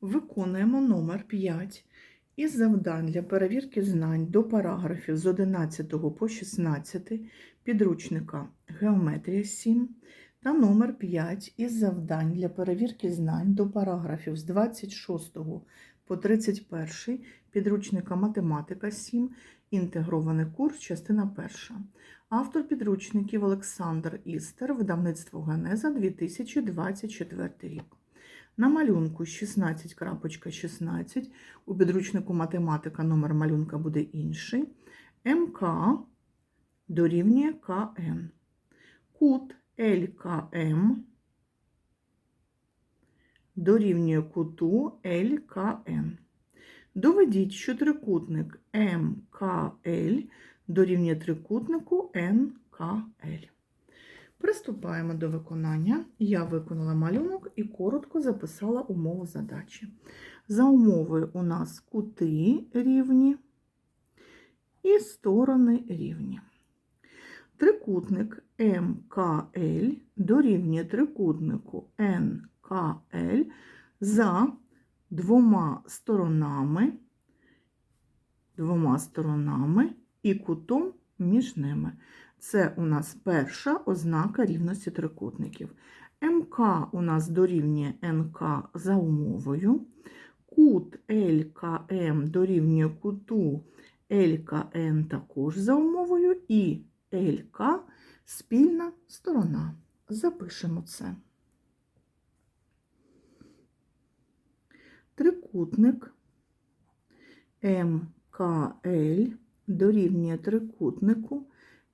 Виконуємо номер 5 із завдань для перевірки знань до параграфів з 11 по 16 підручника Геометрія 7 та номер 5 із завдань для перевірки знань до параграфів з 26 по 31 підручника Математика 7, інтегрований курс, частина 1. Автор підручників Олександр Істер, видавництво Генеза 2024 рік. На малюнку 16.16 у підручнику математика номер малюнка буде інший. МК дорівнює КН. Кут ЛКМ дорівнює куту ЛКН. Доведіть, що трикутник МКЛ дорівнює трикутнику НКЛ. Приступаємо до виконання. Я виконала малюнок і коротко записала умову задачі. За умовою у нас кути рівні і сторони рівні. Трикутник МКЛ дорівнює трикутнику НКЛ за двома сторонами, двома сторонами і кутом між ними. Це у нас перша ознака рівності трикутників. МК у нас дорівнює НК за умовою. Кут ЛКМ дорівнює куту ЛКН також за умовою, і ЛК спільна сторона. Запишемо це. Трикутник МКЛ дорівнює трикутнику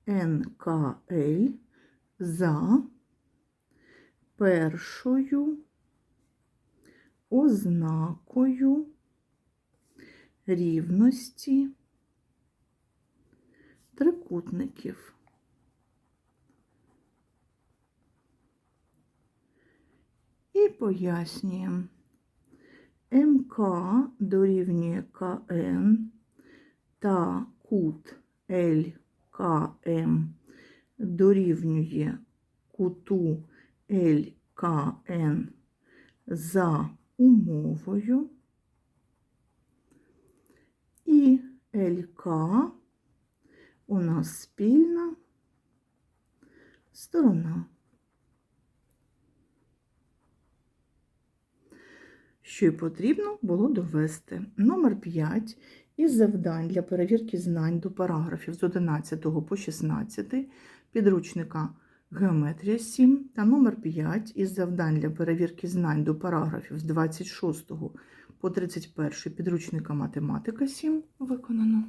НКЛ за першою ознакою рівності трикутників. І пояснюємо. МК дорівнює КН та кут ЛКМ дорівнює куту ЛКН за умовою, і ЛК у нас спільна сторона. Що й потрібно було довести. Номер 5 із завдань для перевірки знань до параграфів з 11 по 16 підручника Геометрія 7 та номер 5 із завдань для перевірки знань до параграфів з 26 по 31 підручника Математика 7 виконано.